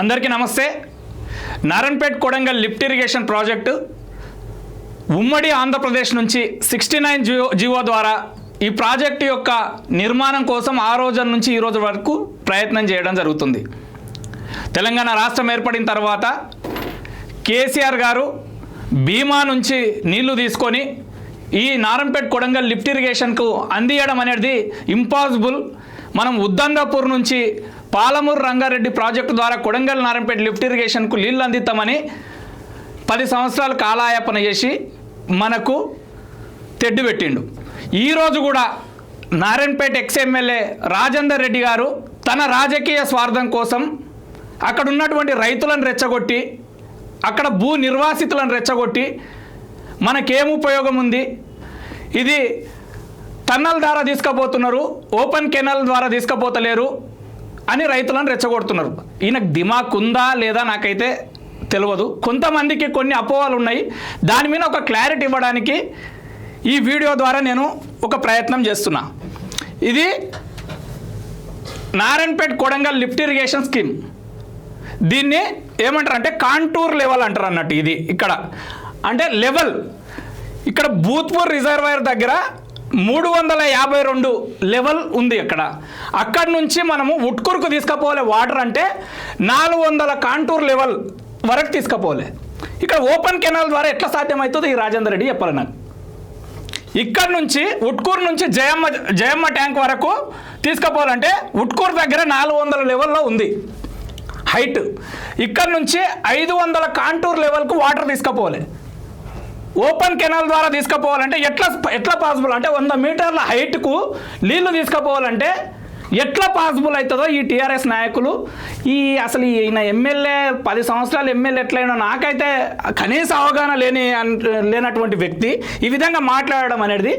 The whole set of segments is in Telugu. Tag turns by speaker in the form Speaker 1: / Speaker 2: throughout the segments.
Speaker 1: అందరికీ నమస్తే. Narayanpet Kodangal lift irrigation project ఉమ్మడి ఆంధ్రప్రదేశ్ నుంచి సిక్స్టీ నైన్ జియో జియో ద్వారా ఈ ప్రాజెక్టు యొక్క నిర్మాణం కోసం ఆ రోజు నుంచి ఈ రోజు వరకు ప్రయత్నం చేయడం జరుగుతుంది. తెలంగాణ రాష్ట్రం ఏర్పడిన తర్వాత కేసీఆర్ గారు భీమా నుంచి నీళ్ళు తీసుకొని ఈ నారంపేట్ కొడంగల్ లిఫ్ట్ ఇరిగేషన్కు అందియడం అనేది ఇంపాసిబుల్. మనం ఉద్దండాపూర్ నుంచి పాలమూరు రంగారెడ్డి ప్రాజెక్టు ద్వారా కొడంగల్ నారంపేట లిఫ్ట్ ఇరిగేషన్కు నీళ్ళు అందిస్తామని పది సంవత్సరాలు కాలాయాపన చేసి మనకు తెడ్డు పెట్టిండు. ఈరోజు కూడా నారాయణపేట ఎక్స్ ఎమ్మెల్యే రాజేందర్ రెడ్డి గారు తన రాజకీయ స్వార్థం కోసం అక్కడ ఉన్నటువంటి రైతులను రెచ్చగొట్టి అక్కడ భూ నిర్వాసితులను రెచ్చగొట్టి మనకేం ఉపయోగం ఉంది? ఇది టన్నల్ ద్వారా తీసుకుపోతున్నారు ఓపెన్ కెనాల్ ద్వారా తీసుకుపోతలేరు అని రైతులను రెచ్చగొడుతున్నారు. ఈయనకు దిమాక్ ఉందా లేదా నాకైతే తెలియదు కొంతమందికి కొన్ని అపోహలు ఉన్నాయి. దాని మీద ఒక క్లారిటీ ఇవ్వడానికి ఈ వీడియో ద్వారా నేను ఒక ప్రయత్నం చేస్తున్నా. ఇది Narayanpet Kodangal lift irrigation scheme. దీన్ని ఏమంటారు అంటే కాంటూర్ లెవెల్ అంటారు అన్నట్టు ఇది ఇక్కడ. అంటే లెవెల్. ఇక్కడ భూత్పూర్ రిజర్వాయర్ దగ్గర మూడు వందల యాభై రెండు లెవెల్ ఉంది అక్కడ అక్కడ నుంచి మనము ఉట్కూరుకు తీసుకుపోలే వాటర్ అంటే నాలుగు వందల కాంటూర్ లెవెల్ వరకు తీసుకుపోలే ఇక్కడ ఓపెన్ కెనాల్ ద్వారా ఎట్లా సాధ్యమవుతుందో ఈ రాజేందర్ రెడ్డి చెప్పాలి నాకు. ఇక్కడ నుంచి ఉట్కూరు నుంచి జయమ్మ జయమ్మ ట్యాంక్ వరకు తీసుకుపోవాలంటే ఉట్కూరు దగ్గర నాలుగు వందల లెవెల్లో ఉంది. హైట్. ఇక్కడ నుంచి ఐదు వందల కాంటూర్ లెవెల్కు వాటర్ తీసుకుపోవాలి. ఓపెన్ కెనాల్ ద్వారా తీసుకుపోవాలంటే ఎట్లా ఎట్లా పాసిబుల్ అంటే వంద మీటర్ల హైట్కు నీళ్ళు తీసుకుపోవాలంటే ఎట్లా పాసిబుల్ అవుతుందో ఈ టీఆర్ఎస్ నాయకులు ఈ అసలు ఈయన ఎమ్మెల్యే పది సంవత్సరాలు ఎమ్మెల్యే ఎట్లయినా నాకైతే కనీస అవగాహన లేని లేనటువంటి వ్యక్తి ఈ విధంగా మాట్లాడడం అనేది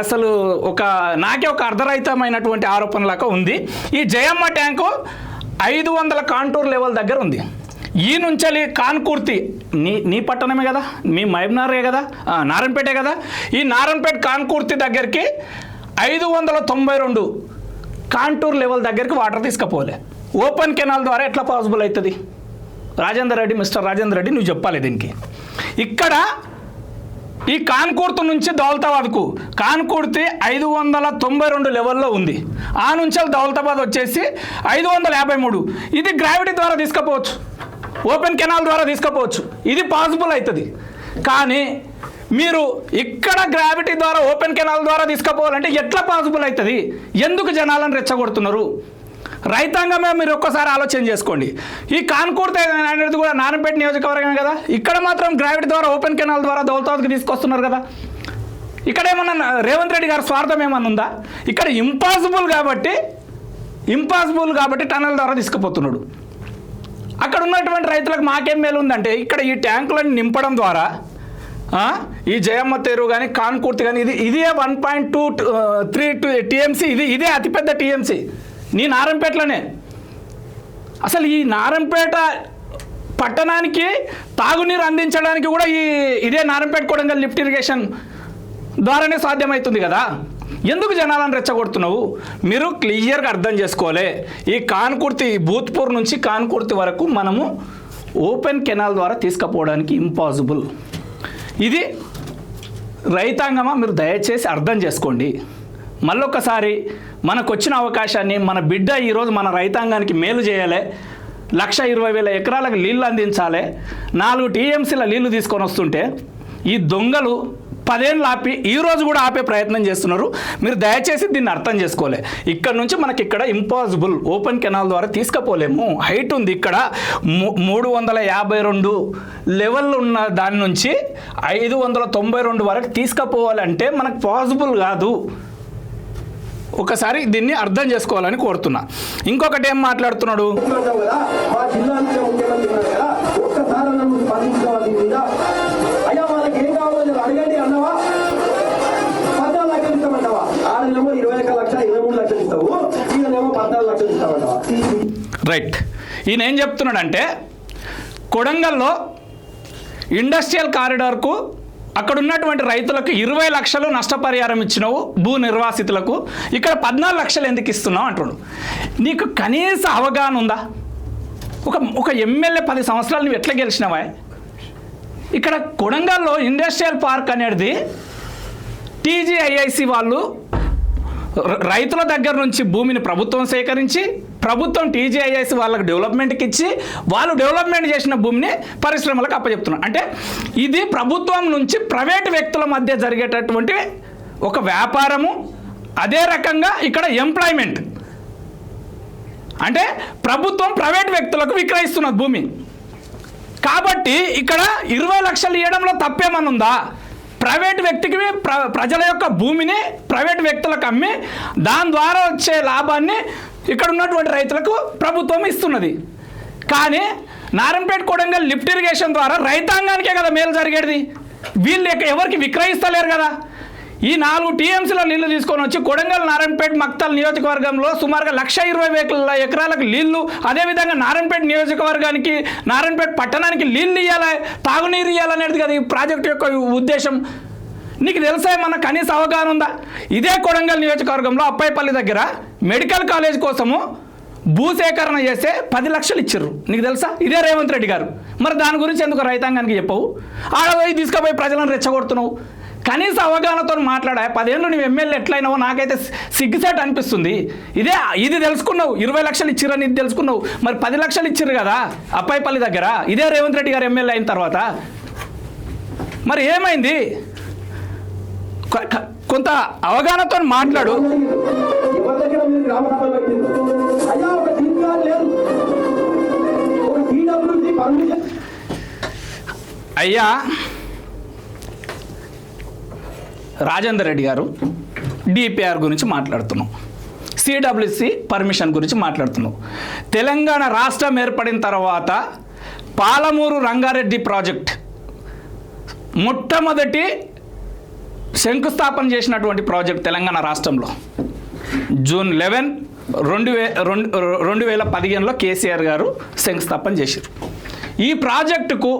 Speaker 1: అసలు ఒక నాకే ఒక అర్ధరహితమైనటువంటి ఆరోపణలాగా ఉంది. ఈ జయమ్మ ట్యాంకు ఐదు వందల కాంటూర్ లెవెల్ దగ్గర ఉంది. ఈ నుంచి కాన్కూర్తి నీ నీ పట్టణమే కదా? మీ మహబూబ్నగరే కదా? నారాయణపేటే కదా? ఈ నారాయణపేట కాన్కూర్తి దగ్గరికి ఐదు వందల తొంభై రెండు కాంటూర్ లెవెల్ దగ్గరికి వాటర్ తీసుకుపోలే. ఓపెన్ కెనాల్ ద్వారా ఎట్లా పాసిబుల్ అవుతుంది? రాజేందర్ రెడ్డి మిస్టర్ రాజేందర్ రెడ్డి నువ్వు చెప్పాలి దీనికి. ఇక్కడ ఈ కాన్కూర్తి నుంచి దౌలతాబాద్కు. కాన్కూర్తి ఐదు వందల తొంభై రెండు లెవెల్లో ఉంది. ఆ నుంచి దౌలతాబాద్ వచ్చేసి ఐదు వందల యాభై మూడు. ఇది గ్రావిటీ ద్వారా తీసుకుపోవచ్చు. ఓపెన్ కెనాల్ ద్వారా తీసుకుపోవచ్చు. ఇది పాసిబుల్ అవుతుంది కానీ మీరు ఇక్కడ గ్రావిటీ ద్వారా ఓపెన్ కెనాల్ ద్వారా తీసుకుపోవాలంటే ఎట్లా పాసిబుల్ అవుతుంది ఎందుకు జనాలను రెచ్చగొడుతున్నారు? రైతాంగమే మీరు ఒక్కసారి ఆలోచన చేసుకోండి. ఈ కాన్కూర్త అనేది కూడా నారాయణపేట నియోజకవర్గమే కదా? ఇక్కడ మాత్రం గ్రావిటీ ద్వారా ఓపెన్ కెనాల్ ద్వారా దౌలతాబాద్కి తీసుకొస్తున్నారు కదా? ఇక్కడ ఏమన్నా రేవంత్ రెడ్డి గారి స్వార్థం ఏమన్నా ఉందా? ఇక్కడ ఇంపాసిబుల్ కాబట్టి ఇంపాసిబుల్ కాబట్టి టనల్ ద్వారా తీసుకుపోతున్నాడు. అక్కడ ఉన్నటువంటి రైతులకు మాకేం మేలు ఉందంటే ఇక్కడ ఈ ట్యాంకులను నింపడం ద్వారా ఈ జయమ్మ తేరు కానీ కాన్కూర్తి కానీ ఇది ఇదే one point two three two TMC ఇది ఇదే అతిపెద్ద టీఎంసీ. నీ నారంపేటలోనే. అసలు ఈ నారంపేట పట్టణానికి తాగునీరు అందించడానికి కూడా ఈ ఇదే నారంపేట కొడంగల్ లిఫ్ట్ ఇరిగేషన్ ద్వారానే సాధ్యమవుతుంది కదా? ఎందుకు జనాలను రెచ్చగొడుతున్నావు? మీరు క్లియర్గా అర్థం చేసుకోవాలి ఈ కాన్కుర్తి భూత్పూర్ నుంచి కాన్కుర్తి వరకు మనము ఓపెన్ కెనాల్ ద్వారా తీసుకుపోవడానికి ఇంపాసిబుల్. ఇది రైతాంగమా? మీరు దయచేసి అర్థం చేసుకోండి. మళ్ళొకసారి మనకు వచ్చిన అవకాశాన్ని మన బిడ్డ ఈరోజు మన రైతాంగానికి మేలు చేయాలి. లక్ష ఇరవై వేల ఎకరాలకు నీళ్ళు అందించాలి. నాలుగు టీఎంసీల నీళ్ళు తీసుకొని వస్తుంటే ఈ దొంగలు పదేళ్ళు ఆపి ఈ రోజు కూడా ఆపే ప్రయత్నం చేస్తున్నారు. మీరు దయచేసి దీన్ని అర్థం చేసుకోలే. ఇక్కడ నుంచి మనకి ఇక్కడ ఇంపాసిబుల్ ఓపెన్ కెనాల్ ద్వారా తీసుకపోలేము. హైట్ ఉంది ఇక్కడ. మూ- మూడు వందల యాభై రెండు లెవెల్ ఉన్న దాని నుంచి ఐదు వందల తొంభై రెండు వరకు తీసుకపోవాలంటే మనకు పాసిబుల్ కాదు. ఒకసారి దీన్ని అర్థం చేసుకోవాలని కోరుతున్నా. ఇంకొకటి ఏం మాట్లాడుతున్నాడు? రైట్. ఈయన ఏం చెప్తున్నాడంటే కొడంగల్లో ఇండస్ట్రియల్ కారిడార్కు అక్కడ ఉన్నటువంటి రైతులకు ఇరవై లక్షలు నష్టపరిహారం ఇచ్చినావు భూ నిర్వాసితులకు. ఇక్కడ పద్నాలుగు లక్షలు ఎందుకు ఇస్తున్నావు అంటున్నాడు నీకు కనీస అవగాహన ఉందా? ఒక ఒక ఎమ్మెల్యే పది సంవత్సరాలు నువ్వు ఎట్లా గెలిచినావా? ఇక్కడ కొడంగల్లో ఇండస్ట్రియల్ పార్క్ అనేది టీజీఐఐసి వాళ్ళు రైతుల దగ్గర నుంచి భూమిని ప్రభుత్వం సేకరించి ప్రభుత్వం టీజీఐఎస్ వాళ్ళకి డెవలప్మెంట్కి ఇచ్చి వాళ్ళు డెవలప్మెంట్ చేసిన భూమిని పరిశ్రమలకు అప్పచెప్తున్నారు. అంటే ఇది ప్రభుత్వం నుంచి ప్రైవేట్ వ్యక్తుల మధ్య జరిగేటటువంటి ఒక వ్యాపారము అదే రకంగా ఇక్కడ ఎంప్లాయ్మెంట్. అంటే ప్రభుత్వం ప్రైవేట్ వ్యక్తులకు విక్రయిస్తున్నది భూమి. కాబట్టి ఇక్కడ ఇరవై లక్షలు ఇవ్వడంలో తప్పేమనుందా ఉందా? ప్రైవేట్ వ్యక్తికి ప్ర ప్రజల యొక్క భూమిని ప్రైవేట్ వ్యక్తులకు అమ్మి దాని ద్వారా వచ్చే లాభాన్ని ఇక్కడ ఉన్నటువంటి రైతులకు ప్రభుత్వం ఇస్తున్నది. కానీ నారాయణపేట కొడంగల్ లిఫ్ట్ ఇరిగేషన్ ద్వారా రైతాంగానికే కదా మేలు జరిగేది. వీళ్ళు ఎవరికి విక్రయిస్తలేరు కదా. ఈ నాలుగు టీఎంసీల నీళ్ళు తీసుకొని వచ్చి కొడంగల్ నారాయణపేట మక్తల్ నియోజకవర్గంలో సుమారుగా లక్ష ఇరవై వేల ఎకరాలకు నీళ్ళు అదేవిధంగా నారాయణపేట నియోజకవర్గానికి నారాయణపేట పట్టణానికి నీళ్ళు ఇవ్వాలి తాగునీరు ఇవ్వాలనేది కదా ఈ ప్రాజెక్టు యొక్క ఉద్దేశం. నీకు తెలుసా ఏమన్నా కనీస అవగాహన ఉందా? ఇదే కొడంగల్ నియోజకవర్గంలో అప్పాయిపల్లి దగ్గర మెడికల్ కాలేజ్ కోసము భూసేకరణ చేస్తే పది లక్షలు ఇచ్చారు నీకు తెలుసా? ఇదే రేవంత్ రెడ్డి గారు. మరి దాని గురించి ఎందుకు రైతాంగానికి చెప్పవు? ఆడపోయి తీసుకుపోయి ప్రజలను రెచ్చగొడుతున్నావు. కనీస అవగాహనతో మాట్లాడా. పదేళ్ళు నువ్వు ఎమ్మెల్యే ఎట్లయినావో నాకైతే సిగ్గుసేట సిగ్గుసేట్ అనిపిస్తుంది. ఇదే ఇది తెలుసుకున్నావు. ఇరవై లక్షలు ఇచ్చిరని ఇది తెలుసుకున్నావు. మరి పది లక్షలు ఇచ్చిర్రు కదా అప్పాయిపల్లి దగ్గర. ఇదే రేవంత్ రెడ్డి గారు ఎమ్మెల్యే అయిన తర్వాత. మరి ఏమైంది? కొంత అవగాహనతో మాట్లాడు.
Speaker 2: అయ్యా ఒక టీపీఆర్ లేదు ఒక టీడబ్ల్యూసీ పర్మిషన్
Speaker 1: అయ్యా రాజేందర్ రెడ్డి గారు డిపిఆర్ గురించి మాట్లాడుతున్నాం. సిడబ్ల్యూసి పర్మిషన్ గురించి మాట్లాడుతున్నాం. తెలంగాణ రాష్ట్రం ఏర్పడిన తర్వాత పాలమూరు రంగారెడ్డి ప్రాజెక్ట్ మొట్టమొదటి శంకుస్థాపన చేసినటువంటి ప్రాజెక్ట్ తెలంగాణ రాష్ట్రంలో. జూన్ లెవెన్ రెండు వే రెండు రెండు వేల పదిహేనులో కేసీఆర్ గారు శంకుస్థాపన చేశారు ఈ ప్రాజెక్టుకు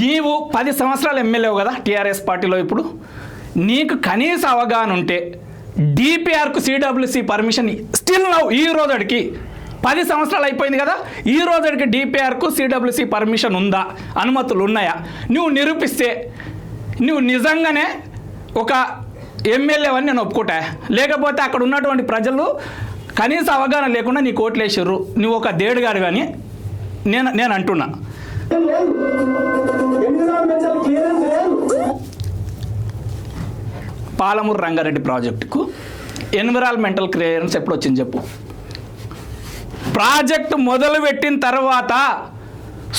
Speaker 1: నీవు పది సంవత్సరాలు ఎమ్మెల్యేవు కదా టీఆర్ఎస్ పార్టీలో ఇప్పుడు? నీకు కనీస అవగాహన ఉంటే డిపిఆర్కు సిడబ్ల్యూసి పర్మిషన్ స్టిల్ నవ్వు ఈ రోజుడికి పది సంవత్సరాలు అయిపోయింది కదా ఈ రోజుడికి డిపిఆర్కు సిడబ్ల్యూసి పర్మిషన్ ఉందా అనుమతులు ఉన్నాయా నువ్వు నిరూపిస్తే నువ్వు నిజంగానే ఒక ఎమ్మెల్యే అని నేను ఒప్పుకుంటా లేకపోతే అక్కడ ఉన్నటువంటి ప్రజలు కనీస అవగాహన లేకుండా నీ కోట్లు వేసారు నువ్వు ఒక దేడు గారు కానీ నేను నేను అంటున్నా పాలమూరు రంగారెడ్డి ప్రాజెక్టుకు ఎన్విరాన్మెంటల్ క్లియరెన్స్ ఎప్పుడు వచ్చింది చెప్పు. ప్రాజెక్టు మొదలుపెట్టిన తర్వాత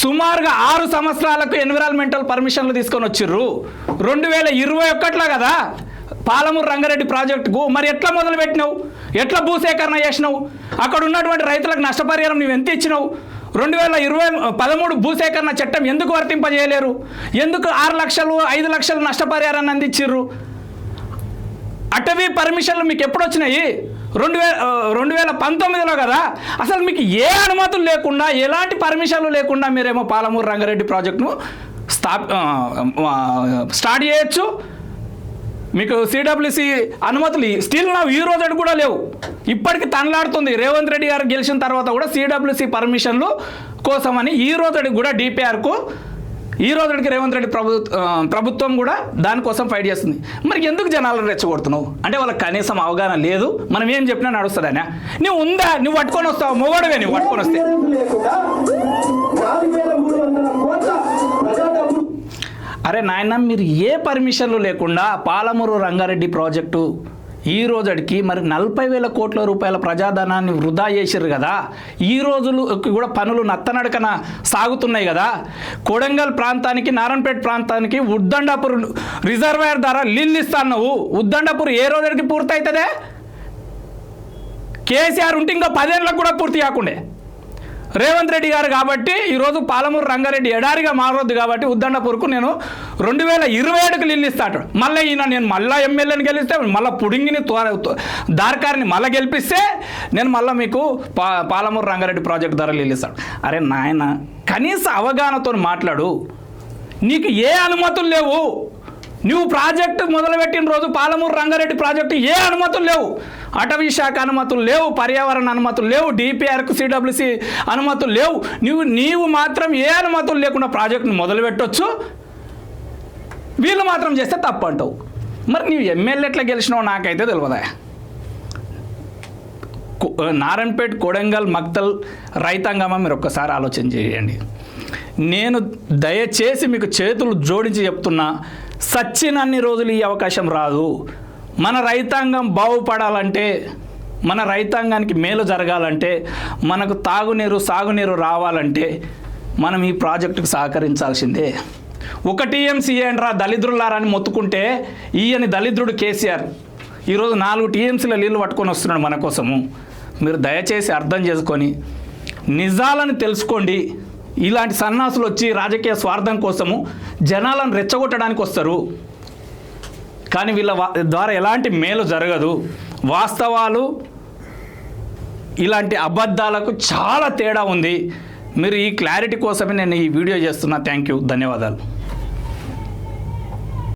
Speaker 1: సుమారుగా ఆరు సంవత్సరాలకు ఎన్విరాన్మెంటల్ పర్మిషన్లు తీసుకొని వచ్చిర్రు. రెండు వేల ఇరవై ఒకటిలో కదా పాలమూరు రంగారెడ్డి ప్రాజెక్టుకు మరి ఎట్లా మొదలు పెట్టినావు ఎట్లా భూసేకరణ చేసినావు? అక్కడ ఉన్నటువంటి రైతులకు నష్టపరిహారం నువ్వు ఎంత ఇచ్చినావు? రెండు వేల ఇరవై పదమూడు భూసేకరణ చట్టం ఎందుకు వర్తింపజేయలేరు? ఎందుకు ఆరు లక్షలు ఐదు లక్షలు నష్టపరిహారాన్ని అందించిర్రు? అటవీ పర్మిషన్లు మీకు ఎప్పుడు వచ్చినాయి? రెండు వేల రెండు వేల పంతొమ్మిదిలో కదా? అసలు మీకు ఏ అనుమతులు లేకుండా ఎలాంటి పర్మిషన్లు లేకుండా మీరేమో పాలమూరు రంగారెడ్డి ప్రాజెక్టును స్థా స్టార్ట్ చేయొచ్చు? మీకు సిడబ్ల్యూసి అనుమతులు స్టిల్ నా ఈ రోజు కూడా లేవు. ఇప్పటికి తనలాడుతుంది. రేవంత్ రెడ్డి గారు గెలిచిన తర్వాత కూడా సిడబ్ల్యూసి పర్మిషన్లు కోసమని ఈ రోజు కూడా డిపిఆర్కు ఈ రోజుకి రేవంత్ రెడ్డి ప్రభు ప్రభుత్వం కూడా దానికోసం ఫైట్ చేస్తుంది. మరి ఎందుకు జనాలను రెచ్చగొడుతున్నావు? అంటే వాళ్ళకి కనీసం అవగాహన లేదు. మనం ఏం చెప్పినా నడుస్తుందనే నువ్వు ఉందా? నువ్వు పట్టుకొని వస్తావు? మొగడవే నువ్వు పట్టుకొని వస్తే. అరే నాయన మీరు ఏ పర్మిషన్లు లేకుండా పాలమూరు రంగారెడ్డి ప్రాజెక్టు ఈ రోజుకి మరి నలభై వేల కోట్ల రూపాయల ప్రజాధనాన్ని వృధా చేసిర్రు కదా. ఈ రోజులు కూడా పనులు నత్తనడకన సాగుతున్నాయి కదా. కొడంగల్ ప్రాంతానికి నారాయణపేట ప్రాంతానికి ఉద్దండాపూర్ రిజర్వాయర్ ద్వారా నీళ్ళు ఇస్తాను ఉద్దండాపూర్ ఏ రోజుకి పూర్తి అవుతుందే కేసీఆర్ ఉంటే ఇంకా పదేళ్ళకు కూడా పూర్తి కాకుండే. రేవంత్ రెడ్డి గారు కాబట్టి ఈరోజు పాలమూరు రంగారెడ్డి ఎడారిగా మారొద్దు కాబట్టి ఉద్దండపూర్కు నేను రెండు వేల ఇరవై ఏడుకు నీళ్ళు మళ్ళీ ఈయన నేను మళ్ళీ ఎమ్మెల్యేని గెలిస్తే మళ్ళీ పుడింగిని త్వర- దార్కారిని మళ్ళీ గెలిపిస్తే నేను మళ్ళీ మీకు పా పాలమూరు రంగారెడ్డి ప్రాజెక్ట్ ద్వారా నీళ్ళు అరే నాయన కనీస అవగాహనతో మాట్లాడు. నీకు ఏ అనుమతులు లేవు. నువ్వు ప్రాజెక్టు మొదలుపెట్టిన రోజు పాలమూరు రంగారెడ్డి ప్రాజెక్టు ఏ అనుమతులు లేవు. అటవీ శాఖ అనుమతులు లేవు పర్యావరణ అనుమతులు లేవు డిపిఆర్కు సిడబ్ల్యూసి అనుమతులు లేవు. నువ్వు నీవు మాత్రం ఏ అనుమతులు లేకుండా ప్రాజెక్టును మొదలుపెట్టొచ్చు? వీళ్ళు మాత్రం చేస్తే తప్పు అంటావు. మరి నీవు ఎమ్మెల్యే ఎట్లా గెలిచినావు నాకైతే తెలియదా కొ- నారాయణపేట్ కొడంగల్ మక్తల్ రైతాంగమా మీరు ఒక్కసారి ఆలోచన చేయండి. నేను దయచేసి మీకు చేతులు జోడించి చెప్తున్నా సచ్చినన్ని రోజులు ఈ అవకాశం రాదు. మన రైతాంగం బాగుపడాలంటే మన రైతాంగానికి మేలు జరగాలంటే మనకు తాగునీరు సాగునీరు రావాలంటే మనం ఈ ప్రాజెక్టుకు సహకరించాల్సిందే. ఒక టీఎంసీ ఏంట్రా దళిద్రులారని మొత్తుకుంటే ఈయన దళిద్రుడు కేసీఆర్. ఈరోజు నాలుగు టీఎంసీల నీళ్ళు పట్టుకొని వస్తున్నాడు మన కోసము. మీరు దయచేసి అర్థం చేసుకొని నిజాలను తెలుసుకోండి. ఇలాంటి సన్నాసులు వచ్చి రాజకీయ స్వార్థం కోసము జనాలను రెచ్చగొట్టడానికి వస్తారు. కానీ వీళ్ళ ద్వారా ఎలాంటి మేలు జరగదు. వాస్తవాలు ఇలాంటి అబద్ధాలకు చాలా తేడా ఉంది. మీరు ఈ క్లారిటీ కోసమే నేను ఈ వీడియో చేస్తున్నా. Thank you. ధన్యవాదాలు.